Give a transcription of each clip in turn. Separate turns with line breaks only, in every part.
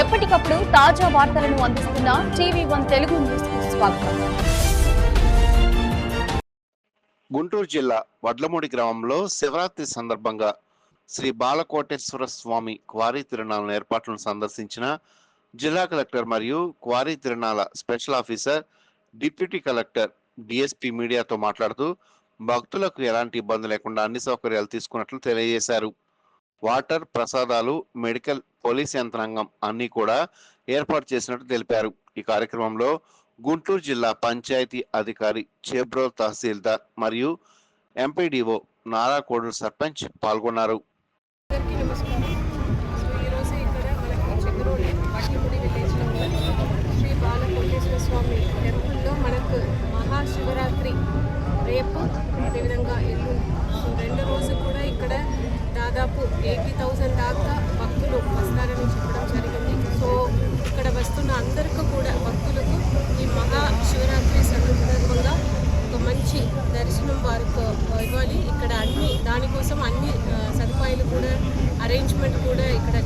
ఎప్పటికప్పుడు తాజా వార్తలను అందిస్తున్న టీవీ వన్ తెలుగు న్యూస్ స్వాగతం.
గుంటూరు జిల్లా వడ్లమూడి గ్రామంలో శివరాత్రి సందర్భంగా శ్రీ బాలకోటేశ్వర స్వామి క్వారీ తిరునాళ్ళ ఏర్పాట్లను సందర్శించిన జిల్లా కలెక్టర్ మరియు quarry తిరునాళ్ళ special officer deputy collector DSP మీడియాతో మాట్లాడుతూ భక్తులకు ఎలాంటి ఇబ్బంది లేకుండా అన్ని సౌకర్యాలు తీసుకున్నట్లు తెలియజేశారు. వాటర్ ప్రసాదాలు మెడికల్ పోలీస్ యంత్రాంగం అన్ని కూడా ఏర్పాటు చేసినట్టు తెలిపారు. ఈ కార్యక్రమంలో గుంటూరు జిల్లా పంచాయతీ అధికారి చేబ్రోల్ తహసీల్దార్ మరియు ఎంపీడీఓ నారా కోడూరు సర్పంచ్ పాల్గొన్నారు.
స్వామి టెంపుల్లో మనకు మహాశివరాత్రి రేపు అదేవిధంగా ఎల్లుండి. రెండు రోజులు కూడా ఇక్కడ దాదాపు ఎయిటీ థౌజండ్ దాకా భక్తులు వస్తారని చెప్పడం జరిగింది. సో ఇక్కడ వస్తున్న అందరికీ కూడా భక్తులకు ఈ మహా శివరాత్రి సందర్భంగా ఒక మంచి దర్శనం వారికి ఇవ్వాలి. ఇక్కడ అన్ని దానికోసం అన్ని సదుపాయాలు కూడా అరేంజ్మెంట్ కూడా ఇక్కడ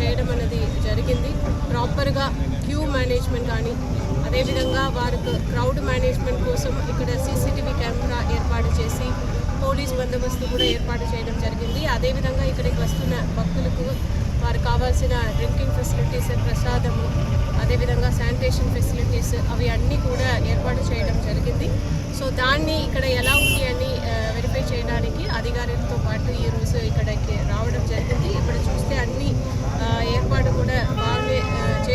చేయడం అనేది జరిగింది. ప్రాపర్గా క్యూ మేనేజ్మెంట్ కానీ అదేవిధంగా వారికి క్రౌడ్ మేనేజ్మెంట్ కోసం ఇక్కడ సీసీటీవీ కెమెరా ఏర్పాటు చేసి పోలీస్ బందోబస్తు కూడా ఏర్పాటు చేయడం జరిగింది. అదేవిధంగా ఇక్కడికి వస్తున్న భక్తులకు వారు కావాల్సిన డ్రింకింగ్ ఫెసిలిటీస్ ప్రసాదము అదేవిధంగా శానిటేషన్ ఫెసిలిటీస్ అవి అన్నీ కూడా ఏర్పాటు చేయడం జరిగింది. సో దాన్ని ఇక్కడ ఎలా ఉంది అని వెరిఫై చేయడానికి అధికారులతో పాటు ఈరోజు ఇక్కడికి రావడం జరిగింది. ఇక్కడ చూస్తే అన్ని ఏర్పాటు కూడా బాగానే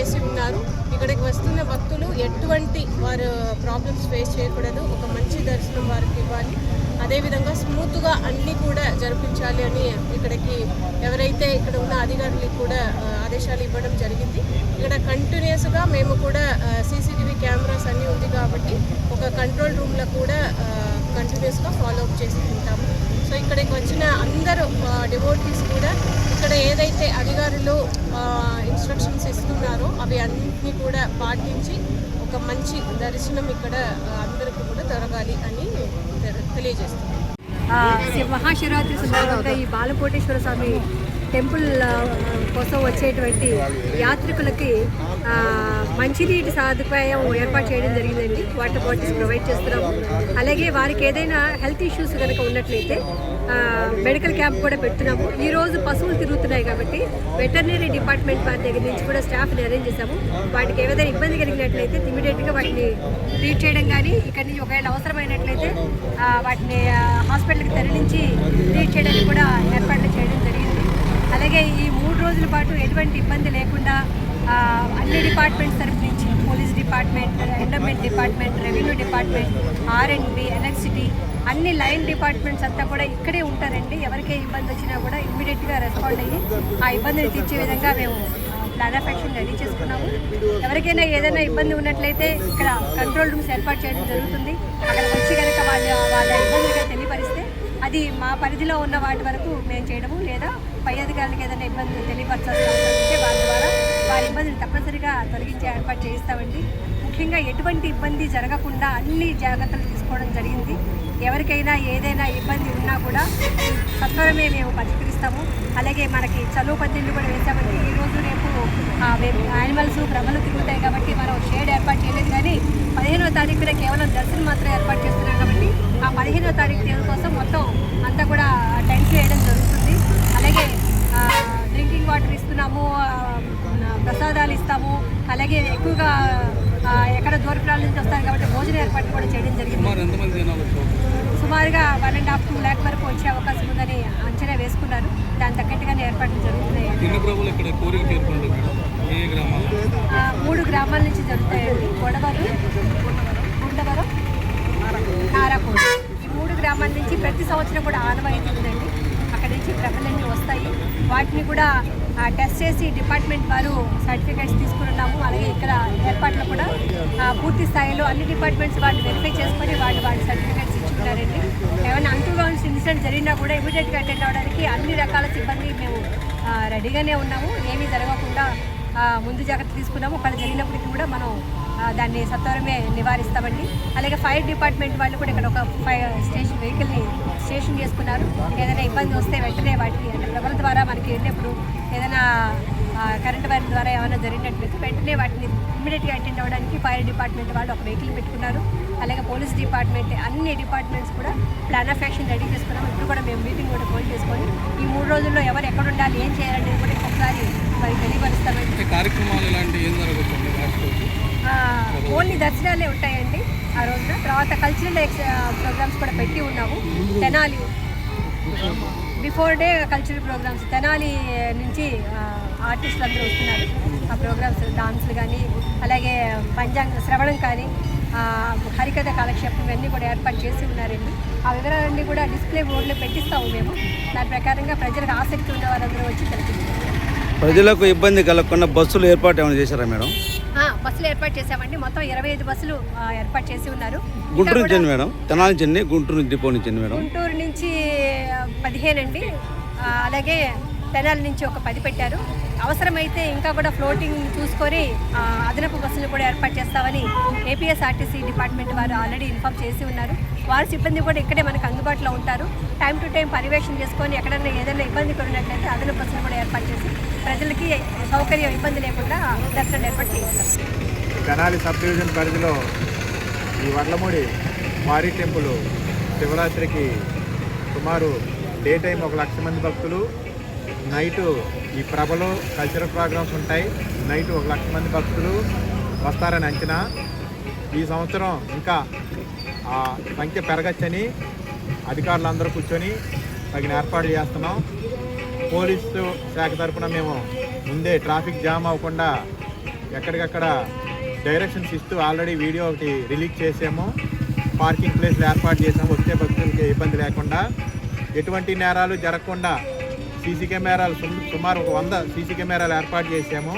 చేసి ఉన్నారు. ఇక్కడికి వస్తున్న భక్తులు ఎటువంటి వారు ప్రాబ్లమ్స్ ఫేస్ చేయకూడదు. ఒక మంచి దర్శనం వారికి ఇవ్వాలి. అదేవిధంగా స్మూత్గా అన్నీ కూడా జరిపించాలి అని ఇక్కడికి ఎవరైతే ఇక్కడ ఉన్న అధికారులకు కూడా ఆదేశాలు ఇవ్వడం జరిగింది. ఇక్కడ కంటిన్యూస్గా మేము కూడా సీసీటీవీ కెమెరాస్ అన్నీ ఉంది కాబట్టి ఒక కంట్రోల్ రూమ్లో కూడా కంటిన్యూస్గా ఫాలో అప్ చేసుకుంటాము సో ఇక్కడికి వచ్చిన అందరూ డివోటీస్ కూడా ఇక్కడ ఏదైతే అధికారులు ఇన్స్ట్రక్షన్స్ ఇస్తున్నారో అవి అన్నింటినీ కూడా పాటించి ఒక మంచి దర్శనం ఇక్కడ అందరికీ కూడా దొరకాలి అని తెలియజేస్తున్నాం.
మహాశివరాత్రి సందర్భంగా ఈ బాలకోటేశ్వర స్వామి టెంపుల్ కోసం వచ్చేటువంటి యాత్రికులకి మంచినీటి సదుపాయం ఏర్పాటు చేయడం జరిగిందండి. వాటర్ బాటిల్స్ ప్రొవైడ్ చేస్తున్నాము అలాగే వారికి ఏదైనా హెల్త్ ఇష్యూస్ కనుక ఉన్నట్లయితే మెడికల్ క్యాంప్ కూడా పెడుతున్నాము. ఈ రోజు పశువులు తిరుగుతున్నాయి కాబట్టి వెటర్నరీ డిపార్ట్మెంట్ వారి దగ్గర నుంచి కూడా స్టాఫ్ని అరేంజ్ చేశాము. వాటికి ఏదైనా ఇబ్బంది కలిగినట్లయితే ఇమీడియట్గా వాటిని ట్రీట్ చేయడం కానీ ఇక్కడి నుంచి ఒకవేళ అవసరమైనట్లయితే వాటిని హాస్పిటల్కి తరలించి ట్రీట్ చేయడానికి కూడా ఏర్పాట్లు చేయడం జరిగింది. అలాగే ఈ మూడు రోజుల పాటు ఎటువంటి ఇబ్బంది లేకుండా అన్ని డిపార్ట్మెంట్స్ తరఫు నుంచి police department endowment department revenue department or electricity అన్ని లైన్ డిపార్ట్మెంట్స్ అంతా కూడా ఇక్కడే ఉంటారండి. ఎవరికే ఇబ్బంది వచ్చినా కూడా ఇమ్మీడియట్గా రెస్పాండ్ అయ్యి ఆ ఇబ్బందిని తీర్చే విధంగా మేము ప్లాన్ ఆఫ్ యాక్షన్ రెడీ చేసుకున్నాము. ఎవరికైనా ఏదైనా ఇబ్బంది ఉన్నట్లయితే ఇక్కడ కంట్రోల్ రూమ్స్ ఏర్పాటు చేయడం జరుగుతుంది. అక్కడ వచ్చి కనుక వాళ్ళ వాళ్ళ ఇబ్బంది అది మా పరిధిలో ఉన్న వాటి వరకు మేము చేయడము లేదా పై అధికారులకు ఏదైనా ఇబ్బందులు తెలియపరచాల్సిన వారి ద్వారా వారి ఇబ్బందులు తప్పనిసరిగా తొలగించే ఏర్పాటు చేయిస్తామండి. ముఖ్యంగా ఎటువంటి ఇబ్బంది జరగకుండా అన్ని జాగ్రత్తలు తీసుకోవడం జరిగింది. ఎవరికైనా ఏదైనా ఇబ్బంది ఉన్నా కూడా సత్వరమే మేము పరిష్కరిస్తాము. అలాగే మనకి చలువు పద్దెనిమిది కూడా వేసామంటే ఈ రోజు రేపు ఆ, యానిమల్స్ భ్రమలు తిరుగుతాయి కాబట్టి మనం షేడ్ ఏర్పాటు చేయలేదు కానీ పదిహేనవ తారీఖున కేవలం దర్శనం మాత్రం ఏర్పాటు చేస్తున్నాం. ఆ పదిహేనవ తారీఖు దేవుని కోసం మొత్తం అంతా కూడా టెంట్స్ వేయడం జరుగుతుంది. అలాగే డ్రింకింగ్ వాటర్ ఇస్తున్నాము ప్రసాదాలు ఇస్తాము. అలాగే ఎక్కువగా ఎక్కడ దూర ప్రాంతాల నుంచి వస్తారు కాబట్టి భోజన ఏర్పాట్లు కూడా చేయడం జరిగింది. సుమారుగా one and half two lakh వరకు వచ్చే అవకాశం ఉందని అంచనా వేసుకున్నారు. దాని తగ్గట్టుగానే ఏర్పాట్లు జరుగుతున్నాయి.
మేడం
గ్రామాల నుంచి జరుగుతాయండి. గొడవరు గుండవరం సంబంధించి ప్రతి సంవత్సరం కూడా ఆనవాయితీ ఉందండి. అక్కడి నుంచి ప్రభలన్నీ వస్తాయి. వాటిని కూడా టెస్ట్ చేసి డిపార్ట్మెంట్ వారు సర్టిఫికేట్స్ తీసుకున్నాము అలాగే ఇక్కడ ఏర్పాట్లు కూడా పూర్తి స్థాయిలో అన్ని డిపార్ట్మెంట్స్ వాళ్ళు వెరిఫై చేసుకొని వాళ్ళు వాళ్ళ సర్టిఫికేట్స్ ఇచ్చుకున్నారండి. ఏమైనా అంటుగాల్సిన ఇన్సిడెంట్ జరిగినా కూడా ఇమీడియట్గా అటెండ్ అవ్వడానికి అన్ని రకాల సిబ్బంది మేము రెడీగానే ఉన్నాము. ఏమీ జరగకుండా ముందు జాగ్రత్త తీసుకున్నాము. ఒకవేళ జరిగినప్పటికీ కూడా మనం దాన్ని సత్వరమే నివారిస్తామండి. అలాగే ఫైర్ డిపార్ట్మెంట్ వాళ్ళు కూడా ఇక్కడ ఒక ఫైర్ స్టేషన్ వెహికల్ని స్టేషన్ చేసుకున్నారు. ఏదైనా ఇబ్బంది వస్తే వెంటనే వాటికి అంటే ప్రభుల ద్వారా మనకి వెళ్ళినప్పుడు ఏదైనా కరెంట్ వైర్ ద్వారా ఏమైనా జరిగినట్లయితే వెంటనే వాటిని ఇమ్మీడియట్గా అటెండ్ అవ్వడానికి ఫైర్ డిపార్ట్మెంట్ వాళ్ళు ఒక వెహికల్ పెట్టుకున్నారు. అలాగే పోలీస్ డిపార్ట్మెంట్ అన్ని డిపార్ట్మెంట్స్ కూడా ప్లాన్ ఆఫ్ యాక్షన్ రెడీ చేసుకున్నాం ఇప్పుడు కూడా మేము మీటింగ్ కూడా ఫోన్ చేసుకొని ఈ మూడు రోజుల్లో ఎవరు ఎక్కడ ఉండాలి ఏం చేయాలనేది కూడా ఒకసారి మరి తెలియపరుస్తామండి.
కార్యక్రమాలు ఇలాంటి ఏం
జరుగుతుంది ఓన్లీ దర్శనాలే ఉంటాయండి ఆ రోజున. తర్వాత కల్చరల్ ప్రోగ్రామ్స్ కూడా పెట్టి ఉన్నాము. Tenali. Before day cultural programmes Tenali నుంచి ఆర్టిస్టులు అందరూ వస్తున్నారు. ఆ ప్రోగ్రామ్స్ డాన్సులు కానీ అలాగే పంచాంగ శ్రవణం కానీ హరికథ కాలక్షేపం ఇవన్నీ కూడా ఏర్పాటు చేసి ఉన్నారండి. ఆ వివరాలన్నీ కూడా డిస్ప్లే బోర్డులో పెట్టిస్తాము మేము. దాని ప్రకారంగా ప్రజలకు ఆసక్తి ఉన్న వారందరూ వచ్చి తెలిపించారు
ప్రజలకు ఇబ్బంది కలగకుండా బస్సులు ఏర్పాటు ఏమైనా చేశారా మేడం?
బస్సులు ఏర్పాటు చేశామండి. మొత్తం ఇరవై ఐదు బస్సులు ఏర్పాటు చేసి ఉన్నారు.
గుంటూరు నుంచి ఎన్ని మేడం? తెనాలి నుంచి గుంటూరు నుంచి డిపో నుంచి మేడం?
గుంటూరు నుంచి పదిహేను అండి. అలాగే తెనాల నుంచి ఒక పది పెట్టారు. అవసరమైతే ఇంకా కూడా ఫ్లోటింగ్ చూసుకొని అదనపు బస్సులు కూడా ఏర్పాటు చేస్తామని ఏపీఎస్ఆర్టీసీ డిపార్ట్మెంట్ వారు ఆల్రెడీ ఇన్ఫామ్ చేసి ఉన్నారు. వారి సిబ్బంది కూడా ఇక్కడే మనకు అందుబాటులో ఉంటారు. టైం టు టైం పర్యవేక్షణ చేసుకొని ఎక్కడైనా ఏదైనా ఇబ్బంది ఉన్నట్లయితే అదనపు బస్సులు కూడా ఏర్పాటు చేసి ప్రజలకి సౌకర్యం ఇబ్బంది లేకుండా దర్శనం ఏర్పాటు చేస్తారు.
తెనాలి సబ్ డివిజన్ పరిధిలో ఈ వడ్లమూడి మారీ టెంపుల్ శివరాత్రికి సుమారు డే టైం ఒక లక్ష మంది భక్తులు నైటు ఈ ప్రభలో కల్చరల్ ప్రోగ్రామ్స్ ఉంటాయి. నైట్ ఒక లక్ష మంది భక్తులు వస్తారని అంచనా. ఈ సంవత్సరం ఇంకా ఆ సంఖ్య పెరగచ్చని అధికారులందరూ కూర్చొని తగిన ఏర్పాట్లు చేస్తున్నాం. పోలీసు శాఖ తరఫున మేము ముందే ట్రాఫిక్ జామ్ అవ్వకుండా ఎక్కడికక్కడ డైరెక్షన్స్ ఇస్తూ ఆల్రెడీ వీడియో ఒకటి రిలీజ్ చేసాము. పార్కింగ్ ప్లేస్లు ఏర్పాటు చేసాము. వచ్చే భక్తులకి ఇబ్బంది లేకుండా. ఎటువంటి నేరాలు జరగకుండా సీసీ కెమెరాలు సుమారు ఒక వంద సీసీ కెమెరాలు ఏర్పాటు చేసాము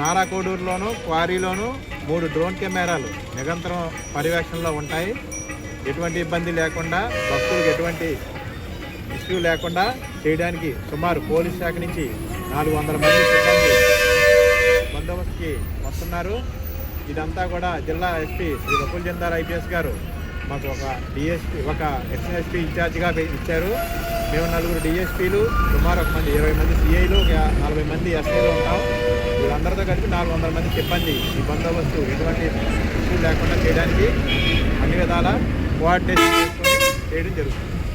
నారాకోడూరులోను క్వారీలోను మూడు డ్రోన్ కెమెరాలు నిరంతరం పర్యవేక్షణలో ఉంటాయి. ఎటువంటి ఇబ్బంది లేకుండా భక్తులకు ఎటువంటి ఇష్యూ లేకుండా చేయడానికి సుమారు పోలీస్ శాఖ నుంచి నాలుగు వందల మంది సిబ్బంది బందోబస్తుకి వస్తున్నారు. ఇదంతా కూడా జిల్లా ఎస్పీ శ్రీ రకుల్ జందార్ ఐపీఎస్ గారు మాకు ఒక డిఎస్పీ ఒక ఎస్ఎస్పీ ఇన్ఛార్జిగా ఇచ్చారు. మేము నలుగురు డిఎస్పీలు సుమారు ఒక మంది ఇరవై మంది సిఐలు ఒక నలభై మంది ఎస్ఐలు ఉంటాం. వీళ్ళందరితో కలిపి నాలుగు వందల మంది సిబ్బంది. ఈ బందోబస్తు ఎటువంటి ఇష్యూ లేకుండా చేయడానికి అన్ని విధాల కోఆర్డినేషన్ చేసుకొని చేయడం జరుగుతుంది.